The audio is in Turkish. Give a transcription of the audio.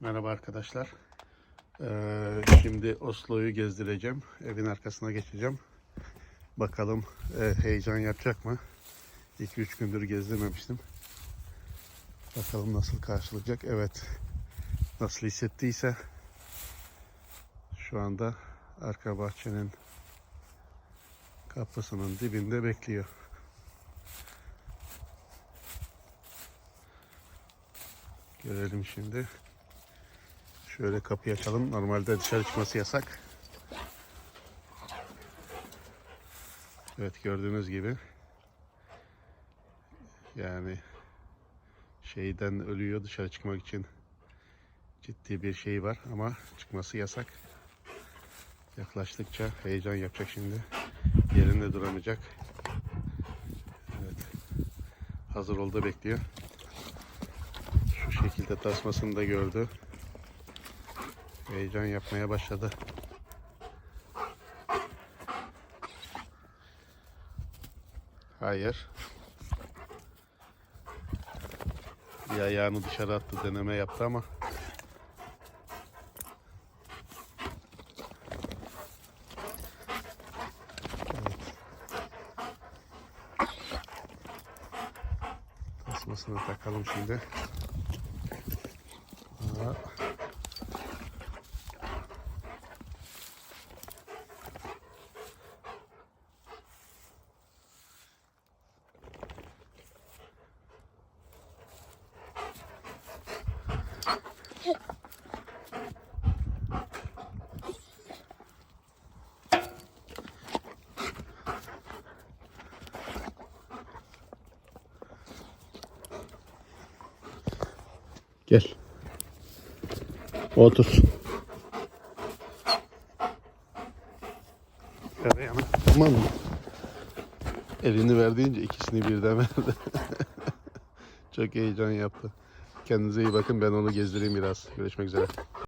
Merhaba arkadaşlar. Ee, şimdi Oslo'yu gezdireceğim. Evin arkasına geçeceğim. Bakalım e, heyecan yapacak mı? 2-3 gündür gezdirmemiştim. Bakalım nasıl karşılayacak. Evet. Nasıl hissettiyse şu anda arka bahçenin kapısının dibinde bekliyor. Görelim şimdi. Şöyle kapıyı açalım. Normalde dışarı çıkması yasak. Evet gördüğünüz gibi. Yani şeyden ölüyor dışarı çıkmak için ciddi bir şey var ama çıkması yasak. Yaklaştıkça heyecan yapacak şimdi. Yerinde duramayacak. Evet. Hazır oldu bekliyor. Şu şekilde tasmasını da gördü. Heyecan yapmaya başladı. Hayır. Bir ayağını dışarı attı deneme yaptı ama. Tasmasını takalım şimdi. Aa. Gel. Otur. Ver yana. Tamam mı? Elini verdiğince ikisini birden verdi. Çok heyecan yaptı. Kendinize iyi bakın. Ben onu gezdireyim biraz. Görüşmek üzere.